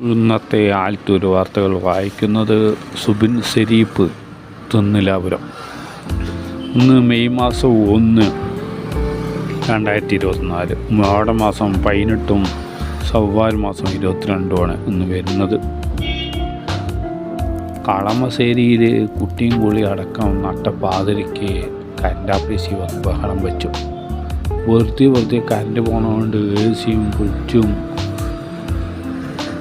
ഇന്നത്തെ ആൽത്തൂർ വാർത്തകൾ വായിക്കുന്നത് സുബിൻ സെരീപ്പ് തിന്നിലാപുരം. ഇന്ന് മെയ് മാസം ഒന്ന് രണ്ടായിരത്തി ഇരുപത്തിനാല് മാട മാസം പതിനെട്ടും സവ്വാൽ മാസം ഇരുപത്തിരണ്ടുമാണ് ഇന്ന് വരുന്നത്. കളമശ്ശേരിയിൽ കുട്ടിയും കുളി അടക്കം നട്ട പാതിരിക്ക് കരണ്ടാപ്പേശി വന്ന് ബഹളം വെച്ചു. വെറുതെ വെറുതെ കരണ്ട് പോണതുകൊണ്ട് ഏ സിയും ഫ്രിഡ്ജും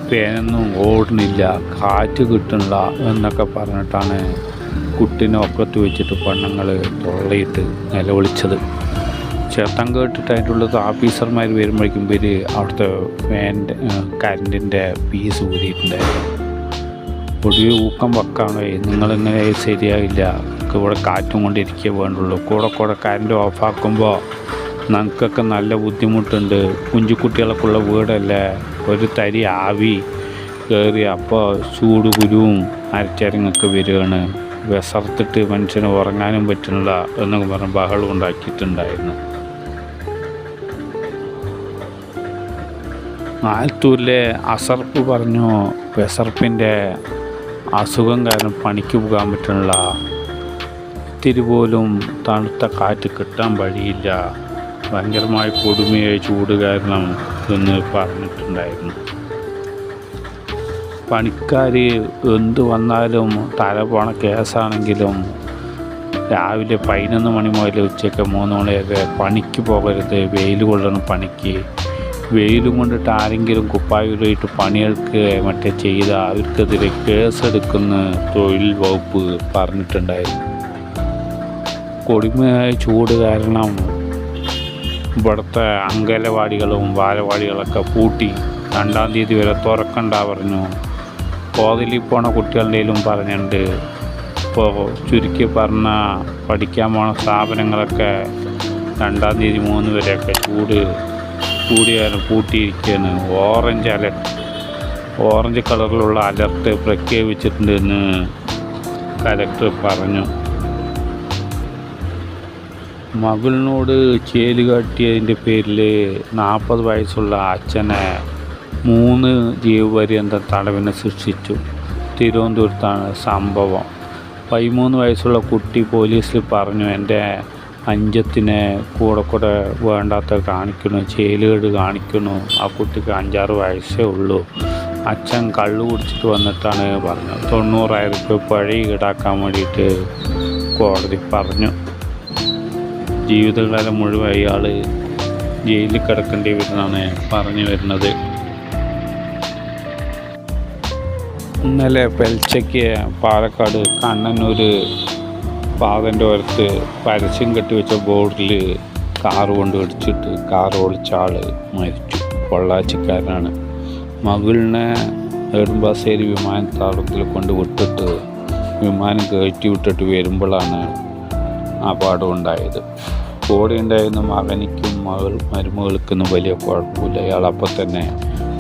ഫാനൊന്നും ഓടണില്ല കാറ്റ് കിട്ടണില്ല എന്നൊക്കെ പറഞ്ഞിട്ടാണ് കുട്ടീനെ ഒക്കത്ത് വെച്ചിട്ട് പെണ്ണുങ്ങൾ തൊള്ളയിട്ട് നിലവിളിച്ചത്. ചേട്ടം കേട്ടിട്ട് അതിന്റെ ഉള്ളത് ഓഫീസർമാർ വരുമ്പോഴേക്കും പേര് അവിടുത്തെ ഫാന്റെ കറണ്ടിന്റെ പീസ് ഊരിയിട്ടുണ്ടായിരുന്നു ഒടുവിൽ ഊക്കം വെക്കാണ് നിങ്ങളിങ്ങനെ ശരിയാവില്ല നമുക്ക് ഇവിടെ കാറ്റും കൊണ്ടിരിക്കേ വേണ്ടുള്ളൂ. കൂടെ കൂടെ കറണ്ട് ഓഫാക്കുമ്പോൾ നമുക്കൊക്കെ നല്ല ബുദ്ധിമുട്ടുണ്ട്. കുഞ്ചുകുട്ടികളൊക്കെ ഉള്ള വീടല്ലേ? ഒരു തരി ആവി കയറി അപ്പോൾ ചൂട് കുരുവും അരച്ചരങ്ങൊക്കെ വരികയാണ്. വിസർത്തിട്ട് മനുഷ്യന് ഉറങ്ങാനും പറ്റുന്നില്ല എന്നൊക്കെ പറഞ്ഞ് ബഹളം ഉണ്ടാക്കിയിട്ടുണ്ടായിരുന്നു. ആലത്തൂരിലെ അസർപ്പ് പറഞ്ഞു വിസർപ്പിന്റെ അസുഖം കാരണം പണിക്ക് പോകാൻ പറ്റുന്നില്ല. ഇത്തിരി പോലും തണുത്ത കാറ്റ് കിട്ടാൻ വഴിയില്ല. ഭയങ്കരമായ കൊടുമയായ ചൂട് കാരണം എന്ന് പറഞ്ഞിട്ടുണ്ടായിരുന്നു. പണിക്കാർ എന്ത് വന്നാലും തല പോണ കേസാണെങ്കിലും രാവിലെ പതിനൊന്ന് മണി മുതൽ ഉച്ചയ്ക്ക് മൂന്ന് മണിയൊക്കെ പണിക്ക് പോകരുത്. വെയിൽ കൊള്ളണം പണിക്ക്. വെയിലും കൊണ്ടിട്ട് ആരെങ്കിലും കുപ്പായിട്ട് പണികൾക്ക് മറ്റേ ചെയ്ത അവർക്കെതിരെ കേസെടുക്കുന്ന തൊഴിൽ വകുപ്പ് പറഞ്ഞിട്ടുണ്ടായിരുന്നു. കൊടുമയായ ചൂട് കാരണം ഇവിടുത്തെ അങ്കലവാടികളും ബാലവാടികളൊക്കെ പൂട്ടി രണ്ടാം തീയതി വരെ തുറക്കണ്ട പറഞ്ഞു. കോതലിൽ പോണ കുട്ടികളുടെയിലും പറഞ്ഞിട്ടുണ്ട്. ഇപ്പോൾ ചുരുക്കി പറഞ്ഞ പഠിക്കാൻ പോണ സ്ഥാപനങ്ങളൊക്കെ രണ്ടാം തീയതി മൂന്ന് വരെയൊക്കെ ചൂട് കൂടിയാണ് പൂട്ടിയിരിക്കുകയാണ് ഓറഞ്ച് അലർട്ട്. ഓറഞ്ച് കളറിലുള്ള അലർട്ട് പ്രഖ്യാപിച്ചിട്ടുണ്ടെന്ന് കലക്ടർ പറഞ്ഞു. മകളിനോട് ചേൽ കാട്ടിയതിന്റെ പേരിൽ നാൽപ്പത് വയസ്സുള്ള അച്ഛനെ മൂന്ന് ജീവപര്യന്തം തടവിനെ ശിക്ഷിച്ചു. തിരുവനന്തപുരത്താണ് സംഭവം. പതിമൂന്ന് വയസ്സുള്ള കുട്ടി പോലീസിൽ പറഞ്ഞു എന്റെ അഞ്ചത്തിനെ കൂടെ കൂടെ വേണ്ടാത്ത കാണിക്കണു ചേലുകേട് കാണിക്കണു? ആ കുട്ടിക്ക് അഞ്ചാറ് വയസ്സേ ഉള്ളൂ. അച്ഛൻ കള്ളു കുടിച്ചിട്ട് വന്നിട്ടാണ് പറഞ്ഞത്. തൊണ്ണൂറായിരം രൂപ പഴി ഈടാക്കാൻ വേണ്ടിയിട്ട് കോടതി പറഞ്ഞു. ജീവിതകാലം മുഴുവൻ അയാൾ ജയിലിൽ കിടക്കേണ്ടി വരുന്നതാണ് പറഞ്ഞു വരുന്നത്. ഇന്നലെ പെൽച്ചയ്ക്ക് പാലക്കാട് കണ്ണനൂർ പാതന്റെ ഓരത്ത് പരസ്യം കെട്ടിവെച്ച ബോർഡിൽ കാർ കൊണ്ട് ഇടിച്ചിട്ട് കാർ ഓടിച്ച ആൾ മരിച്ചു. പൊള്ളാച്ചിക്കാരനാണ്. മകളിനെ നെടുമ്പാശ്ശേരി വിമാനത്താവളത്തിൽ കൊണ്ട് വിട്ടിട്ട് വിമാനം കയറ്റി വിട്ടിട്ട് വരുമ്പോഴാണ് അപകടം ഉണ്ടായത് കൂടെ ഉണ്ടായിരുന്ന മകനിക്കും മകൾ മരുമകൾക്കൊന്നും വലിയ കുഴപ്പമില്ല. അയാൾ തന്നെ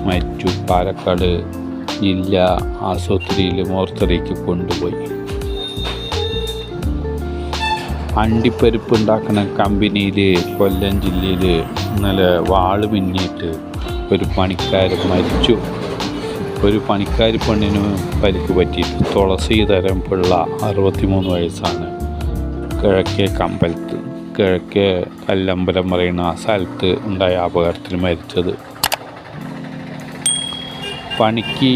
മരിച്ചു. പാലക്കാട് ജില്ലാ ആശുപത്രിയിൽ മോർത്തറിക്ക് കൊണ്ടുപോയി. അണ്ടിപ്പരിപ്പ് ഉണ്ടാക്കുന്ന കമ്പനിയിൽ കൊല്ലം ജില്ലയിൽ ഇന്നലെ വാൾ മിന്നിട്ട് ഒരു പണിക്കാരൻ മരിച്ചു. ഒരു പണിക്കാരി പെണ്ണിന് പരിക്ക് പറ്റിയിട്ട് തുളസീധരം പിള്ള അറുപത്തിമൂന്ന് വയസ്സാണ്. കിഴക്കേ കമ്പലത്ത് കിഴക്കേ കല്ലമ്പലം പറയുന്ന ആ സ്ഥലത്ത് ഉണ്ടായ അപകടത്തിൽ മരിച്ചത്. പണിക്ക്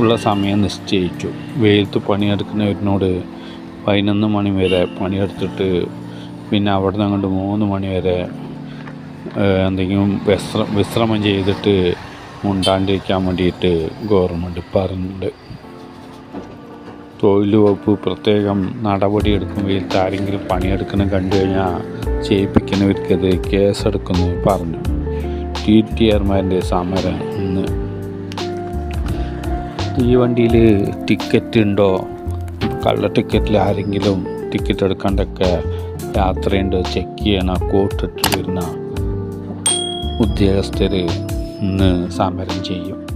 ഉള്ള സമയം നിശ്ചയിച്ചു. വെയിലത്ത് പണിയെടുക്കുന്നവരിനോട് പതിനൊന്ന് മണി വരെ പണിയെടുത്തിട്ട് പിന്നെ അവിടെ നിന്ന് അങ്ങോട്ട് മൂന്ന് മണി വരെ എന്തെങ്കിലും വിശ്ര വിശ്രമം ചെയ്തിട്ട് മുണ്ടാണ്ടിരിക്കാൻ വേണ്ടിയിട്ട് ഗവൺമെന്റ് പറഞ്ഞിട്ടുണ്ട്. തൊഴിൽ വകുപ്പ് പ്രത്യേകം നടപടിയെടുക്കും. വെയിലത്ത് ആരെങ്കിലും പണിയെടുക്കുന്ന കണ്ടു കഴിഞ്ഞാൽ ചെയ്യിപ്പിക്കുന്നവർക്കെതിരെ കേസെടുക്കുന്നു പറഞ്ഞു. ടി ടി സമരം ഇന്ന്. ഈ വണ്ടിയിൽ ടിക്കറ്റ് ഉണ്ടോ? കള്ള ടിക്കറ്റിൽ ആരെങ്കിലും ടിക്കറ്റ് എടുക്കാണ്ടൊക്കെ യാത്രയുണ്ടോ ചെക്ക് ചെയ്യണ കോട്ടിട്ട് വരുന്ന ഉദ്യോഗസ്ഥർ ഇന്ന് സമരം ചെയ്യും.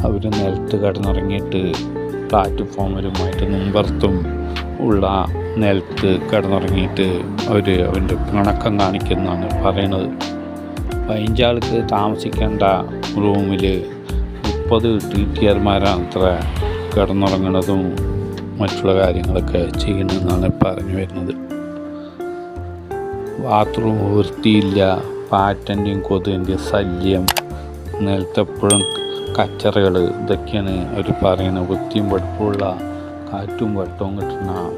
അവർ നിലത്ത് കിടന്നുറങ്ങിയിട്ട് പ്ലാറ്റ്ഫോമിലുമായിട്ട് മുമ്പർത്തും ഉള്ള നിലത്ത് കിടന്നുറങ്ങിയിട്ട് അവർ അവന്റെ പിണക്കം കാണിക്കുന്നതാണ് പറയണത് പതിനഞ്ചാൾക്ക് താമസിക്കേണ്ട റൂമിൽ മുപ്പത് ടി ടി ആർമാരാണ് അത്ര കിടന്നുറങ്ങണതും മറ്റുള്ള കാര്യങ്ങളൊക്കെ ചെയ്യണമെന്നാണ് പറഞ്ഞു വരുന്നത്. ബാത്റൂം വൃത്തിയില്ല പാറ്റന്റെയും കൊതുകിന്റെയും ശല്യം നിലത്തെപ്പോഴും കച്ചറകൾ ഇതൊക്കെയാണ് അവർ പറയുന്നത്. വൃത്തിയും വെടുപ്പുള്ള കാറ്റും വെട്ടവും കിട്ടുന്ന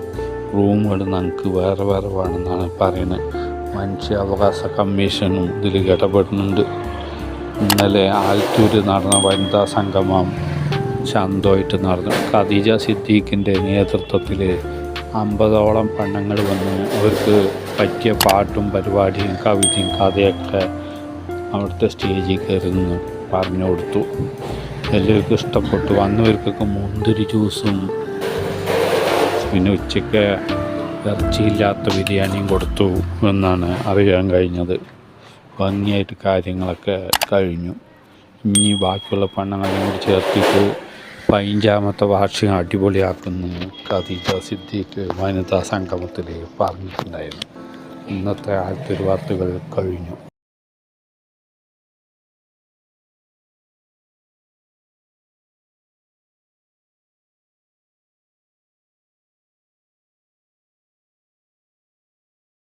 റൂമുകൾ നമുക്ക് വേറെ വേറെ വേണമെന്നാണ് പറയുന്നത്. മനുഷ്യാവകാശ കമ്മീഷനും ഇതിൽ ഇടപെടുന്നുണ്ട്. ഇന്നലെ ആലത്തൂർ നടന്ന വനിതാ സംഗമം ശാന്തമായിട്ട് നടന്നു. ഖദീജ സിദ്ദീഖിന്റെ നേതൃത്വത്തിൽ അമ്പതോളം പെണ്ണുങ്ങൾ വന്ന്. അവർക്ക് പറ്റിയ പാട്ടും പരിപാടിയും കവിതയും കഥയൊക്കെ അവിടുത്തെ സ്റ്റേജിൽ കയറി നിന്ന്. പറഞ്ഞു കൊടുത്തു എല്ലാവർക്കും ഇഷ്ടപ്പെട്ടു. വന്നവർക്കൊക്കെ മുന്തിരി ജ്യൂസും പിന്നെ ഉച്ചയ്ക്ക് ഇറച്ചിയില്ലാത്ത ബിരിയാണിയും കൊടുത്തു എന്നാണ് അറിയാൻ കഴിഞ്ഞത്. ഭംഗിയായിട്ട് കാര്യങ്ങളൊക്കെ കഴിഞ്ഞു. ഇനി ബാക്കിയുള്ള പെണ്ണുങ്ങളെയും കൂടി ചേർത്തിട്ട് പതിനഞ്ചാമത്തെ വാർഷികം അടിപൊളിയാക്കുന്നു. ഖദീജ സിദ്ദീഖ് വനിതാ സംഗമത്തിൽ പറഞ്ഞിട്ടുണ്ടായിരുന്നു. ഇന്നത്തെ ആദ്യത്തെ വാർത്തകൾ കഴിഞ്ഞു.